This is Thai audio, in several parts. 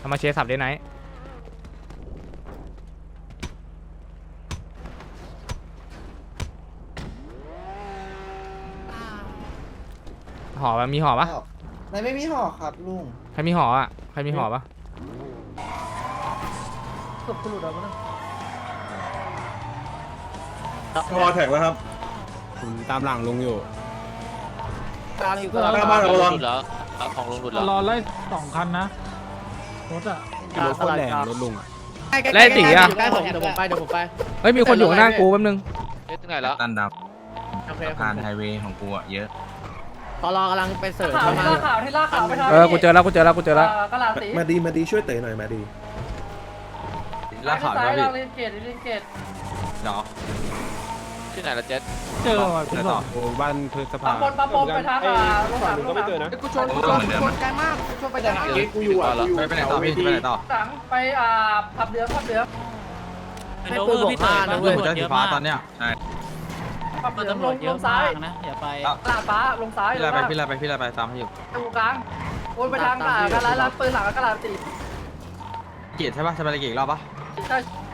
เอามาเชสับได้ไหนห่อปะมีห่อปะอ้าวไหนไม่มีห่อครับลุงใครมีห่ออะใครมีห่อปะศพกูหลุดออกมาแล้วพอแท็กแล้วครับผมตามหลังลุงอยู่กลางอยู่หน้าบ้านระวังหลุดแล้วเอาของลุงหลุดแล้วรอไล่สองคันนะ รถอะรถโคตรแรงรถลุงอะแล้วไอ้ตีอะ ใกล้ผมเดี๋ยวผมไปเดี๋ยวผมไป เฮ้ยมีคนอยู่ข้างหน้ากูแป๊บนึงเอ๊ะถึงไหนแล้วตันดับโอเคสะพานไฮเวย์ของกูอะเยอะ ตอรอกำลังไปเสิร์ฟข่าวที่ล่าข่าวที่ล่าข่าวไปทางเออกูเจอแล้วกูเจอแล้วกูเจอแล้ว กระลาสีมาดีมาดีช่วยเต๋หน่อยมาดีล่าข่าวซ้าด้วยยเราพี่เรียนเกตเรียนเกตเนาะที่ไหนละเจ็ด เจอว่ะคุณแล้วบต่ออกโอ้บ้านพืชสภาปั๊มบนปั๊มบนไปทางอ่าลงหลังลงหลังกูชนกูชนกูชนไกลมากกูชนไปจากไหนเจ็ดกูอยู่อะไปไปไหนต่อพี่ไปไหนต่อหลังไปอ่าผับเหลืองผับเหลืองให้ปืนบวกห้านะลุเว้งยผมเจอสีฟ้าตอนเนี้ยใช่ผับเหลืองลงลงซ้ายอย่าไปกระลาฟ้าลงซ้ายพี่ลไล่งไปล่างพี่ไล่ไปพี่ไล่ไปตามให้อยู่ตรงกลางโอนไปทางอ่ากระลาร้านปืนหลังกระลาสีเกียรติใช่ปะจะไปเกียรติอีกรอบปะใช่ยาว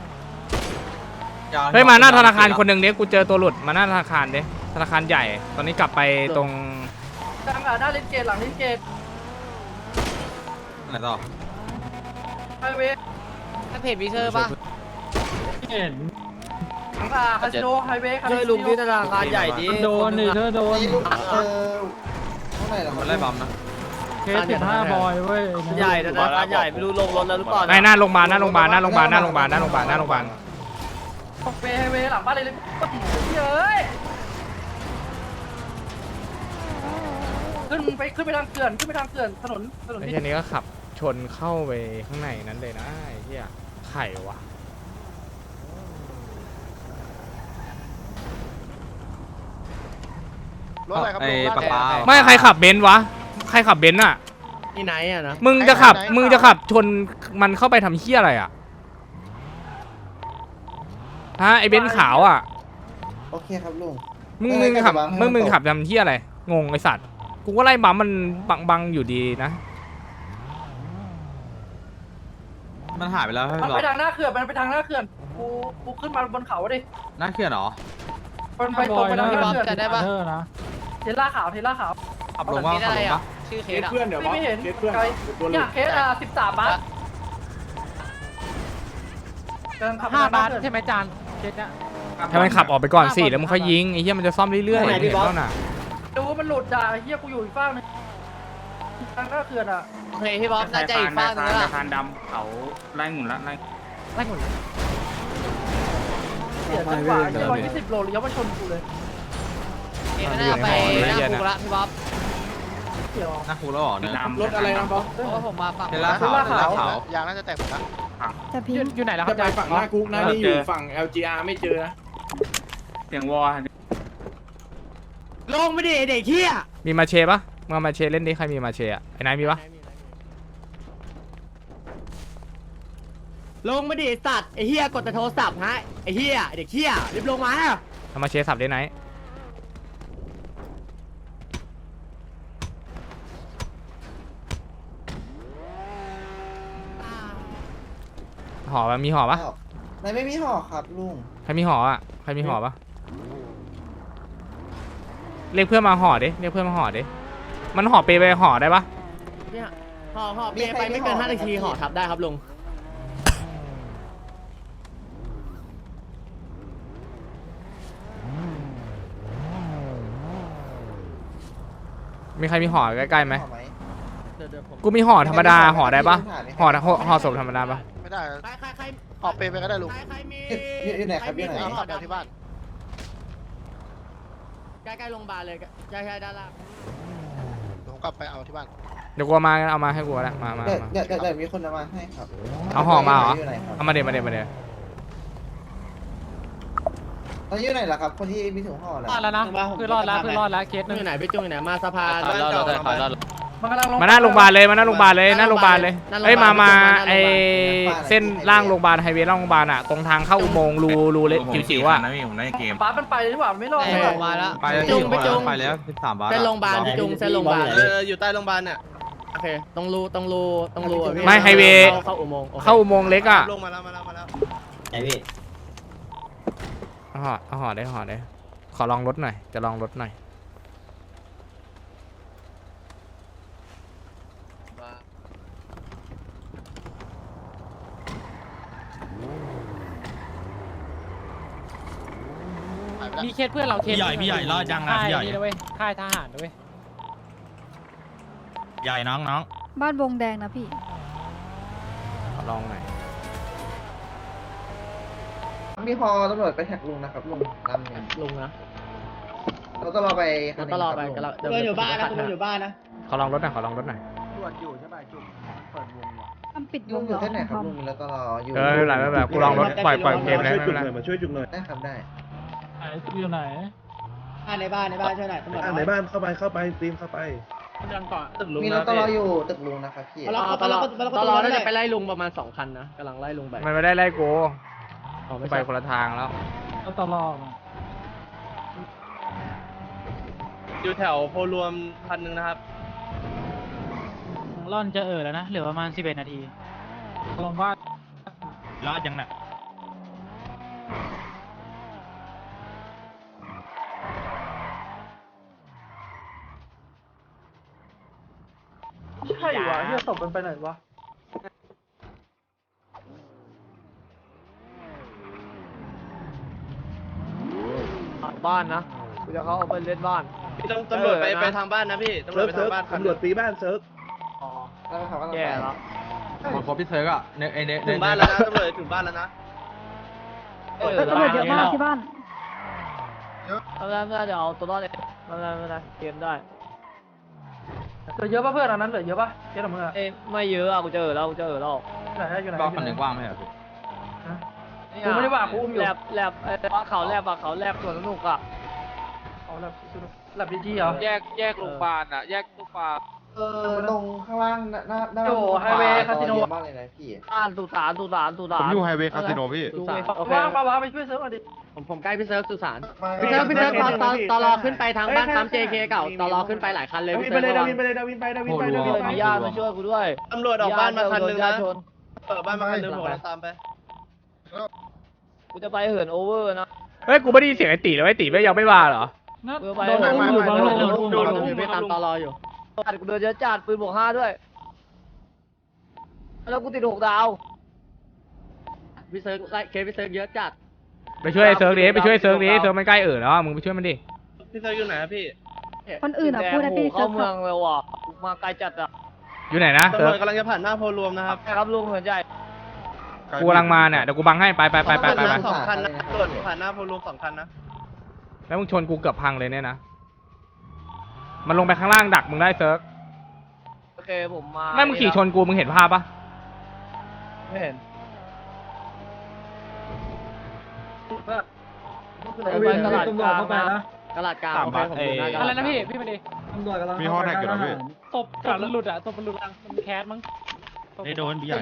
เฮ้ยมาหน้าธนาคารคนหนึ่งเด็กกูเจอตัวหลุดมาหน้าธนาคารเด็ธนาคารใหญ่ ตอนนี้กลับไปตรงทางอ่าหน้าเรียนเกตหลังเรียนเกตไหนต่อไฮเวย์เพจวิเชอร์ป่ะเห็นหลังอ่าคาสิโนไฮเวย์คาช่วยสิลุงที่ธโนนาคารใหญ่ดิโดนนี่เธอโดนนี่ลุงเออเท่าไหร่ล่ะครัมันไล่บัมนะเคสเจ็ดห้าบอยเว้ยใหญ่ธนาคารใหญ่ไม่รู้ลงรถแล้วหรือเปล่าในหน้าโรงพยาบาลหน้าโรงพยาบาลหน้าโรงพยาบาลหน้าโรงพยาบาลหน้าโรงพยาบาลหน้าโรงพยาบาล เวย์ไฮเวย์หลังบ้านเลยเลยเฮ้ยขึ้นไปขึ้นไปทางเขื่อนขึ้นไปทางเขื่อนถนนถนนไอ้ที่เหี้ยนี้ก็ขับชนเข้าไปข้างในนั้นเลยนะไอ้เหี้ยไข่วะไอ้ปลาปลาไม่ใครขับเบนซ์วะใครขับเบนซ์อะที่ไหนอะนะมึงจะขับมึงจะขับชนมันเข้าไปทำเหี้ยอะไรอะ ฮะไอเบนซ์ขาวอะ โอเคครับลุง มึงเออมึงขับให้มันมึงมึงตก ขับทำเหี้ยอะไร งงไอสัตว์ กูก็ไล่บัมมันบังบังอยู่ดีนะ มันหายไปแล้วให้มันรอไปทางหน้าเขื่อนมันไปทางหน้าเขื่อนกูกูขึ้นมาบนเขาดิน่าเกลียดเหรอมันไปตรงไปทางหน้าเขื่อนได้ปะเทล่าขาวเทล่าขาว ขับลงว่าขับลงปะชื่อเคเคสสอะเพื่อนเดี๋ยวไม่บอสไม่เห็นเคสเพื่อนไกลตัวเนี่ยเคสอะสิบสามบาทกำลังขับห้าไปทบาทงหน้เขื่อนใช่ไหมจาน เคสเนี้ยถ้ามันขับออกไปก่อนสิแล้วมึงค่อยยิงไอ้เหี้ยมันจะซ่อมเรื่อยๆไหนพี่บอสเท่าน่ะดูว่ามันหลุดด่าไอ้เฮียกูอยู่อีกฝั่งนึงทางหน้าเขื่อนอะโอเคพี่บ๊อบน่าจะอีกฝั่งนึงแล้วพานดำเขาไล่หมุนละไล่ไล่หมดเสียจังหวะยี่ร้อยยี่สิบโลเลยย้อนมาชนกูเลยเอ็น่าไปหน้าคุกละพี่บ๊อบเสียวหน้าคูแล้วเหรอเนี่ย รถอะไรนะบอส เพราะว่าผมมาฝั่งเทล่าขาวเทล่าขาว ยางน่าจะแตกหมดแล้ว จะพิอยู่มพ์อยู่ไหนแล้วคจะรับไปฝั่งหน้าคุกนะนี่อยู่ฝั่ง LGR ไม่เจอนะลงไม่ดิเด็กเฮียมีมาเชปะมามาเชเล่นดิใครมีมาเชอะไอ้นายมีปะลงไม่ดิสัตว์ไอ้เฮียกดแต่โทรศัพท์ฮะไอ้เฮียเด็กเฮียรีบลงมาเอามาเชสับได้ไหน ห่อปะมีห่อปะอ้าวไหนไม่มีห่อครับลุงใครมีห่ออะใครมีห่อปะเรียกเพื่อนมาห่อดิเรียกเพื่อนมาห่อดิมันห่อเปไปห่อได้ปะเนี่ยห่อห่อเปไปไม่เกิน5นาทีห่อทับได้ครับลุงมีใครมีห่อใกล้ๆไหมห่อไหมเดี๋ยวเดี๋ยวผมกูมีห่อธรรมดาห่อได้ปะห่อห่อห่อศพธรรมดาปะ ไม่ได้ใครใครใครขอเปย์ไปก็ได้ลุงใครใครมีอยู่อยู่ไหนครับอยู่ไหน เอาขอเดี๋ยวที่บ้านใกล้ๆโรงพยาบาลเลยใกล้ๆด้านล่างผมกลับไปเอาที่บ้าน เดี๋ยวกูเอามาเอามาให้กูแล้วมามาเดี๋ยวมา เดี๋ยวเดี๋ยวเดี๋ยวมีคนเอามาให้ครับเอาห่อมาเหรอ ยู่ไหนครับเอามาเดี๋ยวมาเดี๋ยวมาเดี๋ยวตอนนี้อยู่ไหนล่ะครับ คนที่มีถุงห่อแล้วรอดแล้วนะคือรอดแล้วคือรอดแล้วเคสนึงอยู่ไหนพี่จุงอยู่ไหนมาสะพานขายรอดแล้วขายรอด มันกำลังลงมาหน้าโรงพยาบาลเลยมาหน้าโรงพยาบาลเลยหน้าโรงพยาบาลเลยหน้าโรงพยาบาลเอ้ยมามาหน้าโรงพยาบาลไอเส้นล่างโรงพยาบาลไฮเวย์ล่างโรงพยาบาลอะตรงทางเข้าอุโมงค์รูรูเล็กจิ๋วๆอะนะพี่ผมได้เกมฟ้ามันไปเลยหรือเปล่าไม่รอดเอใช่อป่ะมาแล้วไปแล้วจุงไปจุงไปแล้วสิบสามบาทเส้นโรงพยาบาลพี่จุงเส้นโรงพยาบาลเอออยู่ใต้โรงพยาบาลเนี่ยไโอเคตรงรูตรงรูตรงรูอะพี่ไม่ไฮเวย์เข้าเข้าอุโมงค์โอคเข้าอุโมงค์เล็กอะลงมาแล้วมาแล้วมาแล้วไอพี่เอาห่อเอาห่อได้ห่อได้ขอลองรถหน่อยจะลองรถหน่อย หายไปแล้ว มีเคสเพื่อนเราเคสพี่ใหญ่พี่ใหญ่รอดยังนะพี่ใหญ่ ค่ายนี่ด้วยค่ายทหารด้วยใหญ่น้องน้องบ้านวงแดงนะพี่ขอลองหน่อยมีพอตำรวจไปแท็กลุงนะครับลุงลำเนี่ยลุงนะเราต้องรอไปเราตลอดไปกันเราลุงอยู่บ้านนะคุณอยู่บ้านนะขอลองรถหน่อยขอลองรถหน่อยตรวจอยู่ใช่ป่ะจุ่มเปิดวงว่ะทำปิดวลุงงอเหรยู่อที่ไหนครับคอมลุงแล้วก็รออยู่เออไม่เป็นไรไม่เป็นไรกูลองรถปล่อยปล่อยเกมเลยไม่เป็นไรมาช่วยจุกหน่อยได้ครับได้ ไหนอยู่ไหนในบ้านในบ้านช่วยหน่อยตำรวจอ่าในบ้านเข้าไปเข้าไปตีมเข้าไปยังก่อนตึกลุงมีรถตลออยู่ตึกลุงนะครับพี่ตลอดตลอดตลอดน่าจะไปไล่ลุงประมาณสองคันนะกำลังไล่ลุงไปมันไม่ได้ไล่กูอ๋อไม่ไปใช่คนละทางแล้ว ก็ตลอดอยู่แถวโพรวมพันหนึ่งนะครับร่อนจะเออแล้วนะ เหลือประมาณ 11 นาทีลงบ้านรอดยังน่ะ ใช่วะเฮีย ศพมันไปไหนวะ บ้านนะกูจะเข้าไปเล่นบ้าน พี่ตำรวจไปไปทางบ้านนะพี่ตำรวเซิจร์ฟไปเซิทาร์ฟงบ้านคันตำรวจตีบ้านเซิร์ฟแล้วเขาก็ต้องแย่แล้วคนครบพี่เซิร์กอะในไอเนถึงบ้านแล้วนะตำรวจถึงบ้านแล้วนะเออตำรวจเยอะมากที่บ้าน ไม่เป็นไรไม่เป็นไรเดี๋ยวเอาตัวรอดเองไม่เป็นไรไม่เป็นไรเกมได้ เหลือเยอะป่ะเพื่อนอันนั้นเหลือเยอะป่ะเจ๊ของมึงอะเอ้ยไม่เยอะอะกูเจอแล้วกูเจอแล้วไหนอะอยู่ไหนก็อยู่คนหไหนนึ่งว่างไหมเหรอพี่กูไม่ได้ว่ากูอุ้มอยู่ แลบแลบเอ้ยว่าเขาแลบว่าเขาแลบส่วนสนุกอะเอาแลบแลบดีจีเหรอ แยกแยกโรงพยาบาลอะ แยกตู้ปลา เออตรงข้างล่างหน้าหน้าหน้าโอ้ไฮเวย์คาสิโน เยอะมากเลยนะพี่อ่านสุสานสุสานสุสานผมอยู่ไฮเวย์คาสิโนพี่ สุสานโอเคว่างปะวะไปช่วยเซิร์ฟหน่อยดิ ผมผมใกล้พี่เซิร์ฟสุสานพี่เซิร์ฟพี่เซิร์ฟตอนตอนตอนรอขึ้นไปทางบ้านปั๊ม JK เก่าตอนรอขึ้นไปหลายคันเลยดาวิพี่นเซิไปร์ฟเลยระดาวัวิงนไปเลยดาวินไปดาวินไปดาวินโอ้ไปโหมีญาติมาช่วยกูด้วยตำรวจออกบ้านมาคันหนึ่งญานะติชนเออบ้านมาคันหนึ่งผมตามไปกูจะไปเหินโอเวอร์นะเฮ้ยกูไม่ได้ยินเสียงไอ้ตีเลยไอ้ตีไม่ยังไม่มาเหรอกูไปโดนอุ้มอยู่โดนอุ้มอยู่โดโดนนอุ้อุ้มมไปตามตอรออยู่ กูเดินเยอะจัดปืนบวกห้าด้วย แล้วกูติดหกดาวพี่เซิร์ฟไล่เคสพี่เซิร์ฟเยอะจัด ไปช่วยไอ้เซิร์ฟดิไปช่วยไอ้เซิร์ฟดิเซิร์ฟมันใกล้เออแล้วอะมึงไปช่วยมันดิพี่เซอร์อยู่ไหนอะพี่คนอื่นอะพูดได้พี่เข้าเมืองเลยว่ะมาไกลจัดอะอยู่ไหนนะตำเซิรร์วฟจกำลังจะผ่านหน้าโพลรวมนะครับใช่ครับลุงเหินใหญ่กูกำลังมาเนี่ยเดี๋ยวกูบังให้ไปไปไปไปไปไปสองคันนะตำรวจผ่านหน้าโพลรวมสองคันนะแล้วมึงชนกูเกือบพังเลยเนี่ยนะ มันลงไปข้างล่างดักมึงได้เซิร์ฟโอเคผมมาไม่มึงขี่ชนกูมึงเห็นภาพปะไม่เห็นเพื่อนไปตลาดกลางนะตลาดกลางโอเคผมอยู่หน้ากลางอะไรนะพี่พี่มาดิมีฮอแท็กอยู่แล้วพี่ตบตบมันหลุดอะตบมันหลุดอะมันแคสมั้งได้โดนพี่ใหญ่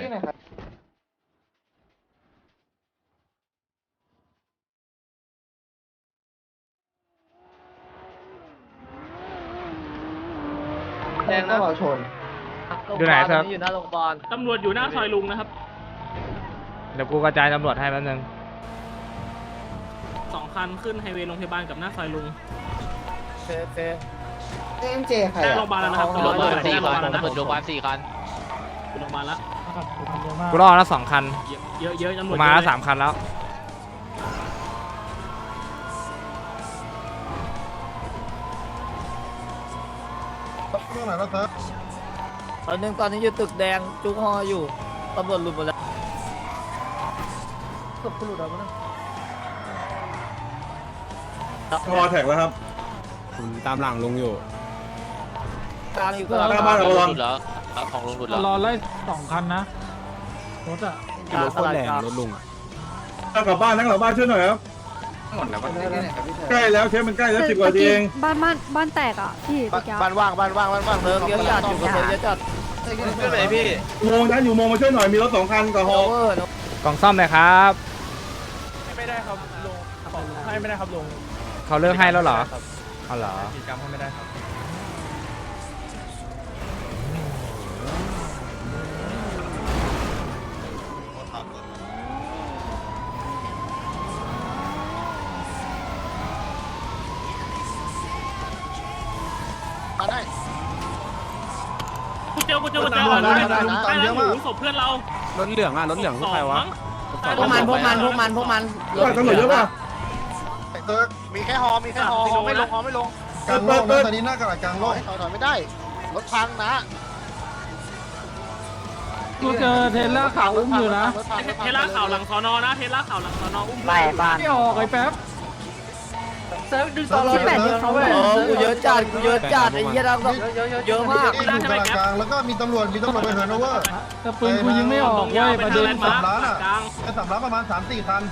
นครับแดงต้นะองรอชน อยู่ไหนเซิร์ฟอยู่หน้าโรงพยาบาลตำรวจอยู่หน้าซอยลุงนะครับเดี๋ยวกูกระจายตำรวจให้แป๊บนึงสองคันขึ้นไฮเวย์โรงพยาบาลกับหน้าซอยลุงเฟเฟเอ็มเจใครได้อะโรงพยาบาลแล้วนะครับ โรงพยาบาลสี่คันโรงพยาบาลตำรวจโรงพยาบาลสี่คันโรงพยาบาลแล้วกูรอดแล้วสองคันเยอะเยอะตำรกูวจมาแล้วเยอะสามคันแล้ว ตอนนึงตอนนี้อยู่ตึกแดงจุกฮออยู่ตำรวจหลุดหมดแล้วศพกูหลุดออกมาแล้วพอแท็กแล้วครับผมตามหลังลุงอยู่กลางอยู่หน้าบ้านเราระวังของลุงหลุดตแล้วลอดไล่สองคันนะรถอะรถโคตรแรงรถลุงอะนั่งกลับบ้านนั่งกลับบ้านช่วยหน่อยครับ หมดแล้วก็ที่ไหนครับพี่เธอใกล้แล้วเคสมันใกล้แล้วสิบกว่าทีเองบ้านบ้านบ้านแตกอะพี่ตะกี้บ้านว่างบ้านว่างบ้านว่างเซิร์ฟเยอะจัดอยู่กับเซิร์ฟเยอะจัดขึ้นไหนพี่อุโมงค์ท่านอยู่อุโมงค์มาช่วยหน่อยมีรถสองคันกับฮโออเวอร์กล่องซ่อมเลยครับไม่ได้ครับลุงให้ไม่ได้ครับลุงเขาเลิกให้แล้วเหรอเอาเหรอกิจกรรมให้ไม่ได้ครับ กูเจอกูเจอก่อนได้ได้ได้หมูศพเพื่อนเรารถเหลืองอะรถเหลืองคือใครวะพวกมันพวกมันพวกมันพวกมันว่าตำรวจเยอะป่ะเติร์กมีแค่ฮอมีแค่ฮอฮอไม่ลงฮอไม่ลงกลางโลกนะตอนนี้หน้ากระดาษกลางโลกถอยถอยไม่ได้รถพังนะกูเจอเทเลอร์ขาวอุ้มอยู่นะเทล่าข่าวหลังสอนอนะเทล่าข่าวหลังสอนออุ้มไปบ้านไม่ออกไอ้แป๊บ เซิร์ฟดึงตลอดที่แปดเดือนเขาเลยกูเยอะจัดกูเยอะจัดไอ้เหี้ยเราเยอะมากนี่อยู่กลางกลางแล้วก็มีตำรวจมีตำรวจไปเหินโอเวอร์แต่ปืนกูยิงไม่ออกตรงเว้ยาวยไปประทางเด็แลนนด์มาร์คสามล้านอะกลางไอ้สามล้านประมาณสามสี่คัน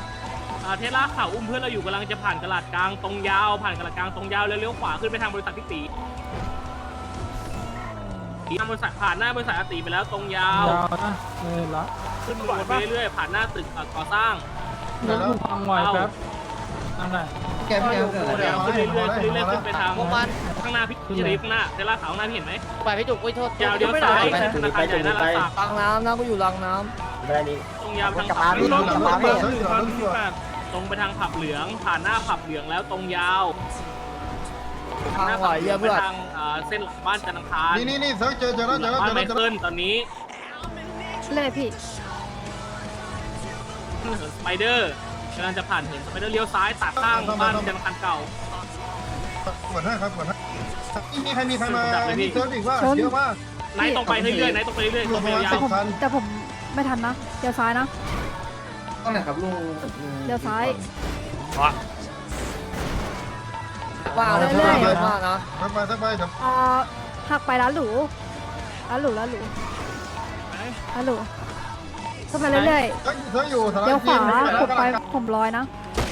อ่าเทล่าข่าวอุ้มเพื่อนเราอยู่กำลังจะผ่านกระลาดกลางตรงยาวผ่านกระลาดกลางตรงยาวแล้วเลี้ยวขวาขึ้นไปทางบริษัทพิตีทางบริษัทผ่านหน้าบริษัทอาตีไปแล้วตรงยาวยาวนะเลยละขึ้นบนไปเรื่อยๆผ่านหน้าตึกเอ่อก่อสร้างรถกูพังไวแป๊บนั่นแหละ แกพี่แกมเกิดอะไรเดี๋ยวขึ้นเรื่อยๆเรื่อยๆขึ้นไปทางข้างหน้าพี่จะรีบข้างหน้าเทล่าขาวหน้าพี่เห็นไหมไปพี่จุกไปโทษยาวเดียวซ้ายธนาคารใหญ่หน้ารักษาลังน้ำนะกูอยู่ลังน้ำได้นี้ตรงยาวทางกลับผัมาบพี่เหลืองกลับมาพี่ตรงไปทางผับเหลืองผ่านหน้าผับเหลืองแล้วตรงยาวำพังหน้าไหวผับเหลืเยอะงเพื่อนทางเส้นหลังบ้านจันทร์อังคารนี่นี่นี่เซิร์ชเจอเจอแล้วเจอแล้วเจอแล้วเจอแล้วตอนนี้เลยพี่สไปเดอร์ กำลังจะผ่านเหินสไปเดอร์เลี้ยวซ้ายตัดข้างบ้านจันทร์อังคารเก่ากดให้ครับกดให้นี่มีใครมีใครมาดับเลยพี่เซิร์ชอีกว่าเยอะมากไนท์ตรงไปเรื่อยๆไนท์ตรงไปเรื่อยๆตรงไปยาแต่วผมแต่ผมไม่ทันนะเดี๋ยวซ้ายนะต้องไหนครับลุงเดี๋ยวซ้าย ว้าวเรื่อยๆ เยอะมากนะไปไปไปเดี๋ยวเอ่อหักไปร้านหรูร้านหรูร้านหรูร้านหรูเข้าไปเรื่อย เซิร์ชเซิร์ชอยู่สารๆเดี๋ยวขวาแล้ผมไป ผมลอยนะ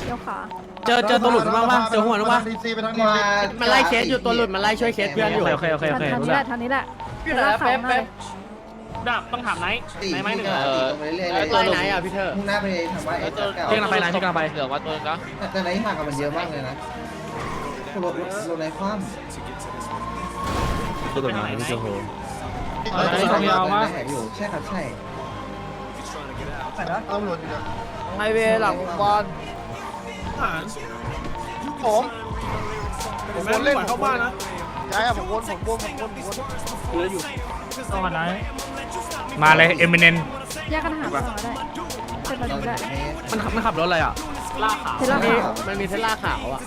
เดี๋ยวขวาเจอเจอตัวหลุดบ้างปะเจอหัวหรือปะดีซีไปทางดีมาซีมันไล่เคสอยู่ตัวหลุดมันไล่ช่วยเคสเพื่อนอยู่โอเคโอเคโอเคทางรู้นี้แหแล้ละทางนี้แหละพี่ไหนแป๊บแป๊บดับต้องถามไนท์ตีไนท์ไหมหนึ่งตรงไปเรื่อยๆเลยไล่ไหนอะพี่เธอมุ่งหน้าไปทางบ้านเอสเก่าเที่ยงกันไปนะเที่ยงกันไปเหลือว่าตัวนึงนะแต่ไหนห่างกับมันเยอะมากเลยนะรถรถในคว่ำตัวหลุดมาที่เจอโหแหกอยู่ใช่ครับใช่ตำรวจอยู่เนี่ย ไฮเวย์หลังบอลผมผมวนเล่นเข้าบ้านนะย้ายอะผมวนผมวนผมวนผมวนต้องมาไหนมาเลยเอมิเนนแยกกันหาต่อได้เป็นประเราตูแบได้บนี้มันมันขับรถอะไรอะล่าขาวเทเลอร์มีขาวมันมีเทสลาขาวอะ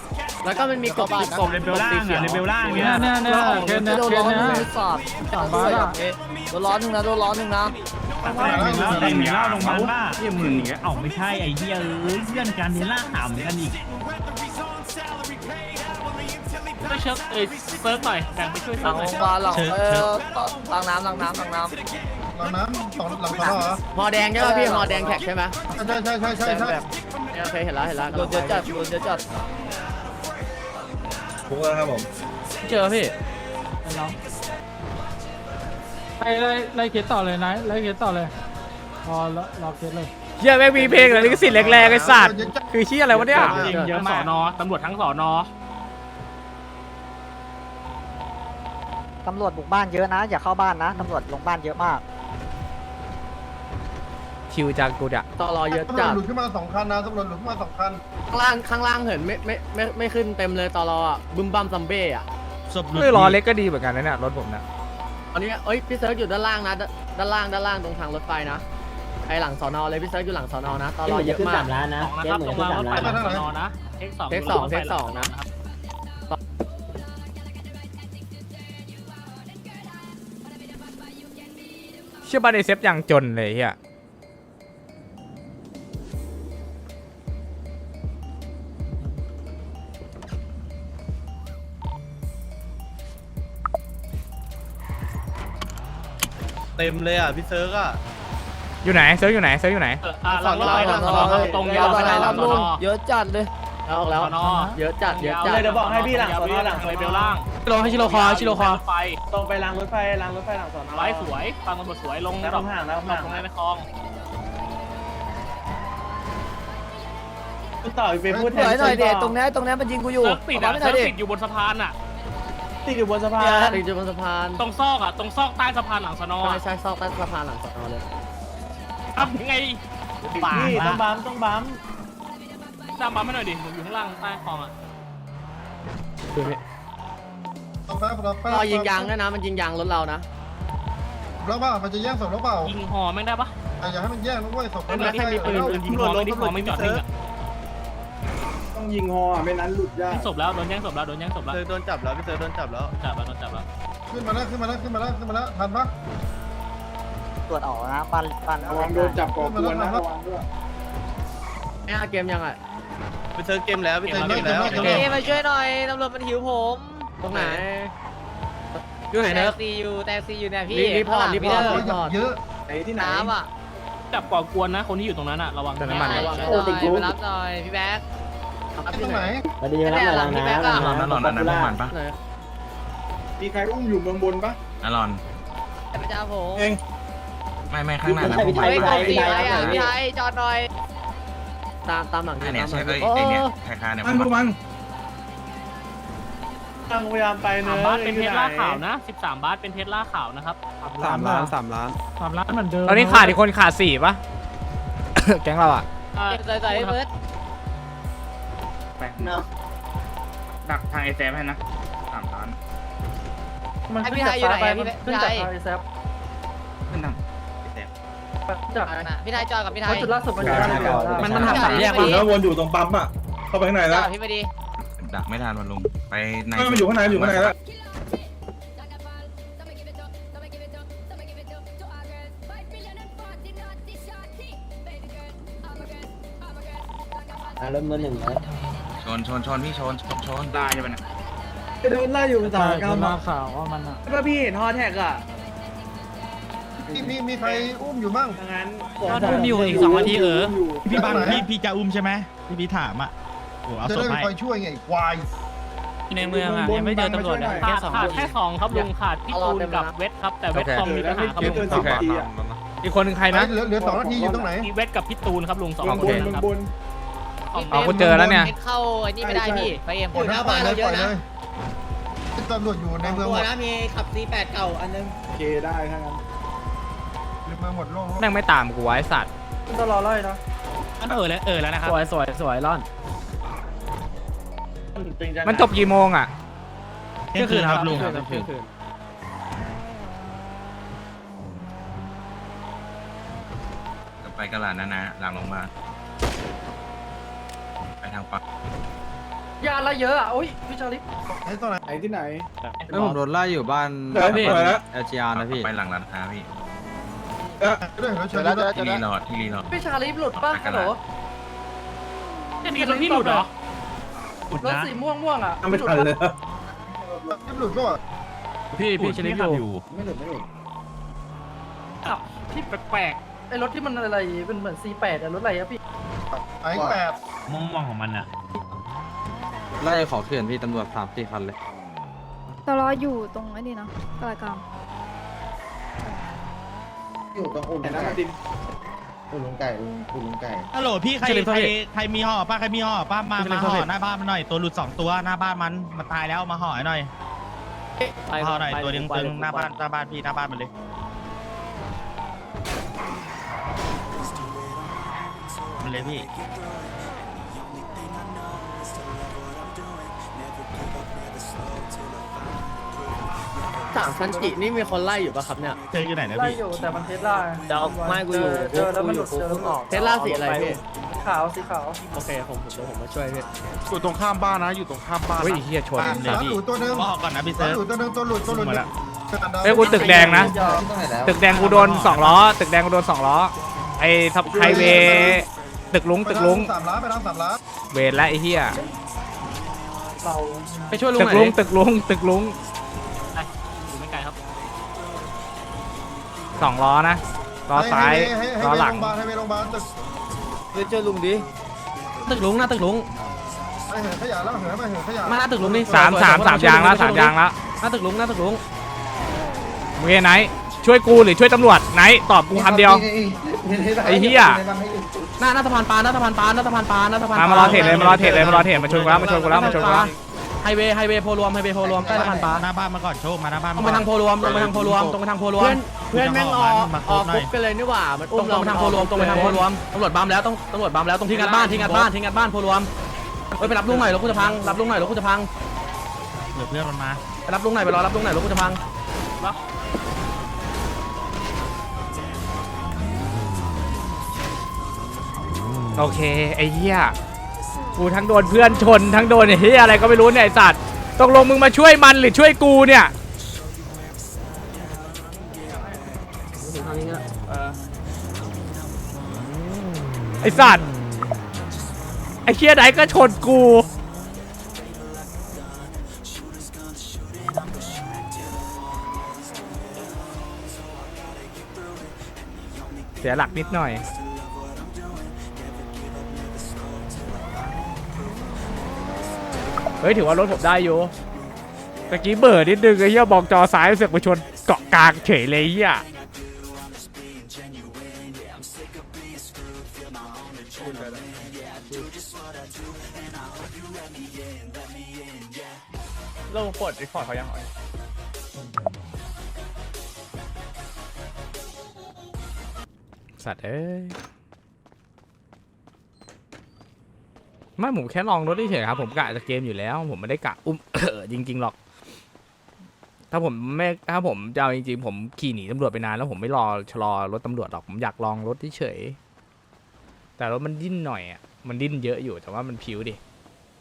แล้วก็มันมีกบกบเลเวลล่างอะเลเวลล่างเนี่เนี่ยยเนี่ยเนี่ยเคนจะเนี่ยโดนเคนร้อนเนี่ยทดสอบสามบาทอะโดนร้อนหนึ่งนะโดนร้อนหนึ่งนะ แต่หนึ่งแล้วแต่หนึ่งแล้วลงมาลบ้าเยี่ยมึงอย่างเงี้ยเอ้าไม่ใช่ไอ้เหี้ยเอ้ยเพื่อนกันเทล่าขาวเหมือนกันอีกไม่เชิร์กเอ้ยเซิร์ฟหน่อยแบ่งไปช่วยหเซิลัร์งฟหน่อยบอลหลังเออหลังน้ำหลังน้ำหลังน้หลังน้ำสองหลังสองเหรอำหอแดงใช่ป่ะพี่หอแดงแท็กใช่ไหมใช่ใช่ใช่ใช่ใช่แบบโอเคเห็นแล้วเห็นแล้วโดนเยอะจัดโดนเยอะจัดถูกแล้วครับผมเจอพี่น้อง ไล่ไล่ไล่เคสต่อเลยนะไล่เคสต่อเลยรอรอเคสเลย เฮียแม่งมีเพลงอะไรลิขสิทธิ์แรงๆไอ้สัตว์คือเฮียอะไรวะเนี่ยจริงเยอะสอนอตำรวจทั้งสอนอตำรวจบุกบ้านเยอะนะ อย่าเข้าบ้านนะ ตำรวจลงบ้านเยอะมากคิวจากกูอะตลอเยอะตำรวจัจดหลุดขึ้นมาสองคันนะตำรวจหลุดขึ้นมาสองคันข้างล่างข้างล่างเห็นไม่ไม่ไม่ไม่ขึ้นเต็มเลยตลออะบึมบัมซัมเบ้อะศพหลุดเฮ้ยล้อเล็กก็ดีเหมือนกันนะเนี่ยรถผมเนี่ ยอันนี้เอ้ยพี่เซิร์ฟอยู่ด้านล่างนะด้านด้านล่างด้านล่างตรงทางรถไฟนะไอหลังสอนอเลยพี่เซิร์ฟอยู่หลังสอนอนะตลอเยอะมากสองนะครับตรงรางรถไฟหลังสอนอนะเทคสองเทคสองเทคสองนะ เชื่อบ้านไอเซฟยังจนเลยเฮีย เต็มเลยอะพี่เซิร์กอะอยู่ไหนเซิร์ฟอยู่ไหนเซิร์ฟอยู่ไหนเอออ่ารางรถไฟหลังสอนอตรงยาวไปหลังสอนอเยอะจัดเลยเอาออกแล้วสอนอเยอะจัดเยอะจัดเดี๋ยวบอกให้พี่หลังสอนอหลังไปเบลล่างชิโร่ให้ชิโร่คอชิโร่คอรถไฟตรงไปรางรถไฟรางรถไฟหลังสอนอไว้สวยฟังตำรวจสวยลงแล้วดอกห่างแล้วดอกตรงในคลองต่อไปพูดหน่อยหน่อยเดตรงนี้ตรงนี้มันยิงกูอยู่เซิร์ฟติดขออะไม่หเซิน่อยร์ฟดิติดอยู่บนสะพานอะ ติดอยู่บนสะพาน ติดอยู่บนสะพานตรงซอกอะตรงซอกใต้สะพานหลังสอนอใช่อะใช่ซอกใต้สะพานหลังสอนอเลยทำยังไงป่านี่มาต้องบัมต้องบัมจำมาไม่หน่อยดิผมอยู่ข้างล่างใต้คลองอะเอาแป๊บเอาแป๊บรอยิงยางด้วยนะ มันยิงยางรถเรานะแล้วเปล่ามันจะแย่งศพแล้วเปล่ายิงหอแม่งได้ปะแต่อย่าให้มันแย่งนะเว้ยศพไม่ใครมีปืนปืนยิงหอไม่ยิงหอไม่จอดนิ่งอะ ต้องยิงฮอไม่นั้นหลุดยากยิงศพแล้วโดนแย่งศพแล้วโดนแย่งศพแล้วเธอโดนจับแล้วพี่เธอโดนจับแล้วจับแล้วโดนจับแล้วขึ้นมาแล้วขึ้นมาแล้วขึ้นมาแล้วขึ้นมาแล้วทันปะตรวจออกนะปันปันระวังโดนจับก่อกวนนะระวังด้วยไม่เอาเกมยังอะพี่เธอเกมแล้วพี่เธอเกมแล้วเกมมาช่วยหน่อยตำรวจมันหิวผม ตรงไหนอยู่ไหนเนอะซีอยู่แต่ซีอยู่เนี่ยพี่รีพอร์ตรีพอร์ตรีพอร์ตเยอะไหนที่ไหน น้ำอะจับก่อกวนนะคนที่อยู่ตรงนั้นอะระวังแต่น้ำมัน ระวังหน่อยไปรับหน่อยพี่แบ๊ก ตรงไหนมาดีมารับหน่อยพี่แบ๊กอะนั่นหลอนนั่นพวกมันปะไหนมีใครอุ้มอยู่เมืองบนปะนั่นหลอนพระเจ้าผมเองไม่ไม่ข้างหน้านะพวกมันเฮ้ยกดสีอะไรอะพี่ไทยจอดหน่อย ตามตามหลังอันเนี้ยตามหใช่ลังเอ้ยไอเนี้ยคล้ายๆเนี่ยพอัวนกพวกมันมันตั้งพยายามไปเนสามอะบาทเป็นเทสลาขาวนะ 13 บาทเป็นเทสลาขาวนะครับสามล้านสามล้านสามล้านเหมือนเดิมตอนนี้ขาดอีกคนขาดสี่ปะแก๊งเราอะอ่าใส่ใส่เฟิร์ สดักทางไอแซมให้นะสามล้านมันให้ขึ้นพี่ไทจากยอยู่ซ้ายไหนไปพี่มันไทขึ้นยจากไอแซฟขึ้นทางไอแซมจากพี่ไทยจอดกับพี่ไทเพยราะจุดล่าสุดมันอยู่ด้านเดียวมันมันหักสามแยกพี่ปะแล้ววนอยู่ตรงปั๊มอะเข้าไปข้างในจแล้อวดพี่ไปดีดักไม่ทันมันลุงไปในไม่มันอยู่ข้างในอยู่ข้างในแล้วชน ชนชนพี่ชนชนชนได้ใช่ไหมเนี่ยโดนไล่อยู่สามกรรมหน้าข่าวว่ามันอะก็พี่เห็นฮอแท็กอะมีมีมีใครอุ้มอยู่มั่งงั้นก็อุ้มอยู่อีกสองนาทีเออพี่บังพี่พี่จะอุ้มใช่ไหมพี่พี่ถามอะโอ้เอาจะศพได้ไปให้คอยช่วยไงไอ้ควาย ในเมืองอะยังไม่เจอตำรวจเลยขาแค่ดสองขาดคนแค่สองครับลุงขาดพี่ตูนกับเวทครับ แต่เวทคอมมีปัญหาครับลุงเกินสิบนาทีอะอีกคนหนึ่งใครนะเหลือเหลือสองนาทีอยู่ตรงไหน มีเวทกับพี่ตูนครับลุงสองเมืองคบนนเมืองครับบน เอากูเจอแล้วเนี่ย เข้าไอ้นี่ไม่ได้พี่ไปเอ็มปล่อยนะปล่อยเลยปล่อยเลยตำรวจอยู่ในเมืองหมดมีขับ C8 เก่าอันนึงโอเคได้ถ้างั้นในเมืองหมดโล่งแม่งไม่ตามกูไว้สัตว์ต้องรอไล่นะอันเออแล้วเออแล้วนะครับสวยสวยสวยร่อน มันจบกี่โมงอะเที่ยงคืนครับลุงไปกระลาดนะนะหลังลงมาลไป ทางปั๊มยาอะไรเยอะอะโอ้ยพี่ชาลิปไอ้ตรงไหนไหนที่ไหนแล้วผมโดนไล่อยู่บ้านเดี๋ยวพี่ ไปแล้ว LGR นะพี่ ไปหลังร้านค้าพี่เรื่องเราเชิญแล้วที่รีลอดที่รีลอดพี่ชาลิปหลุดป่ะฮัลโหลจะมีรถพี่หลุดเหรออุดรถนะสีม่วงม่วงอะไม่ทันเลยที่หลุดก็พี่พี่ชลิปอยู่ไม่หลุดไม่หลุดอ้าวพี่แปลกๆไอ้รถที่มันอะไรเป็นเหมือน C8 อะรถอะไรอะพี่ ไอ้แปดม่วงๆของมันอะไล่ขอเขื่อนพี่ตำรวจสามสี่คันเลยตลออยู่ตรงไอ้นี่เนาะกลางกลางอยู่ตรงอุ่นไหนไก่นะมาดินอุ่นลุงไก่อุ่นอุ่นลุงไก่ฮัลโหลพี่ใครเฉลิมใครเท่าไหร่ใครมีห่อป้าใครมีห่อป้ามาเฉลิมามห่เท่าไหร่อหน้าบ้านมันหน่อยตัวหลุดสองตัวหน้าบ้านมันมาตายแล้วมาห่อให้หน่อยห่อหน่อยตัวหนึงตึงหน้าบ้านหน้าบ้านพี่หน้าบ้านมันเลย มันเลยพี่สามชั้นจินี่มีคนไล่อยู่ป่ะครับเนี่ย เจออยู่ไหนนะไล่พี่ อยู่แต่มันเทสลาเดี๋ยวไม่กูอยู่เจอแล้วมันหลุดเจอแล้วมันออกเทสลาสีอะไรพี่ ขาวสีขาวโอเคผมผมเดี๋ยวผมมาช่วยพี่อยู่ตรงข้ามบ้านนะ อยู่ตรงข้ามบ้านเฮ้ยไอ้เฮียชนสารหลุดตัวนึงบอกก่อนนะพี่สารเซิร์ฟหลุดตัวนึงตัวหลุดตัวหลุดมาละเฮ้ยกูตึกแดงนะที่ตรงไหนแล้วตึกแดงกูโดนสองล้อ ตึกแดงกูโดนสองล้อ ไอ้ทับไฮเวย์ ตึกลุงไปตึกทางลุงสามล้านไปทางสามล้านเวรและไอ้เฮียเราไปช่วยลุงตึหกน่อยลุงดิตึกลุงตึกลุงไปอยู่ไม่ไกลครับสองล้อนะล้อซ้ายให้ให้ให้ล้อไปหลัโรงงพยาบาลให้ไปโรงพยาบาลตึกไปช่วยลุงดิตึกลุงหน้าตึกลุง ไปเหินขยะแล้วเหินไปเหินขยะมาหน้าตึกลุงนี่สามสามสามยางแล้วสามยางแล้วหน้าตึกลุงหน้าตึกลุงมึงไงไหนช่วยกูหรือช่วยตำรวจไหนตอบกูคำเดียว ไอ้เหี้ยห น้าหน้าสะพานปลาหน้าสะพานปลาหน้าสะพานปลาหน้าสะพานปมามารอเทรดเลยมารอเทรดเลยมารอเทรดมาชนกูแล้วมาชนกูแล้วมาชนกูแล้วไฮเวย์ไฮเวย์โพรวมไฮเวย์โพรวมใต้สะพานปลาหน้าบ้านมาก่อนโชคมาหน้าบ้านตรงไปทางโพรวมตรงไปทางโพรวมตรงไปทางโพรวมเพื่อนเพื่อนแม่งออกออกคุกกันเลยนี่หว่ามันตรอุ้งมตรงไปทางโพรวมตรงไปทางโพรวมตำรวจบัมแล้วต้องตำรวจบัมแล้วตรงที่งัดบ้านที่งัดบ้านที่งัดบ้านโพรวมเฮ้ยไปรับลุงหน่อยรถกูจะพังรับลุงหน่อยรถกูจะพังเดี๋ยวเพื่อนมันมาไปรับลุงหน่อยไปรอรับลุงหน่อยรถกูจะพัง โอเคไอ้เหี้ยกูทั้งโดนเพื่อนชนทั้งโดนไอ้เหี้ยอะไรก็ไม่รู้เนี่ยไอ้สัตว์ตกลงมึงมาช่วยมันหรือช่วยกูเนี่ยไอ้สัตว์ไอ้เหี้ยไหนก็ชนกูเสียหลักนิดหน่อย เฮ้ยถือว่ารถผมได้อยู่ตะกี้เบิร์นิดนึงไอ้เหี้ยบอกจอซ้ายเสือกไปชนเกาะกลางเฉยเลยไอ้เหี้ยเราปลดรีพอร์ตเขายังไงสัตว์เอ้ย ไม่ผมแค่ลองรถเฉยๆครับผมกะจะเกมอยู่แล้ว ผมไม่ได้กะอุ้ม จริง ๆหรอก ถ้าผมไม่ถ้าผมจะเอาจริงๆผมขี่หนีตำรวจไปนานแล้วผมไม่รอชะลอรถตำรวจหรอกผมอยากลองรถเฉยๆแต่รถมันดิ้นหน่อยอะมันดิ้นเยอะอยู่แต่ว่ามันผิวดิ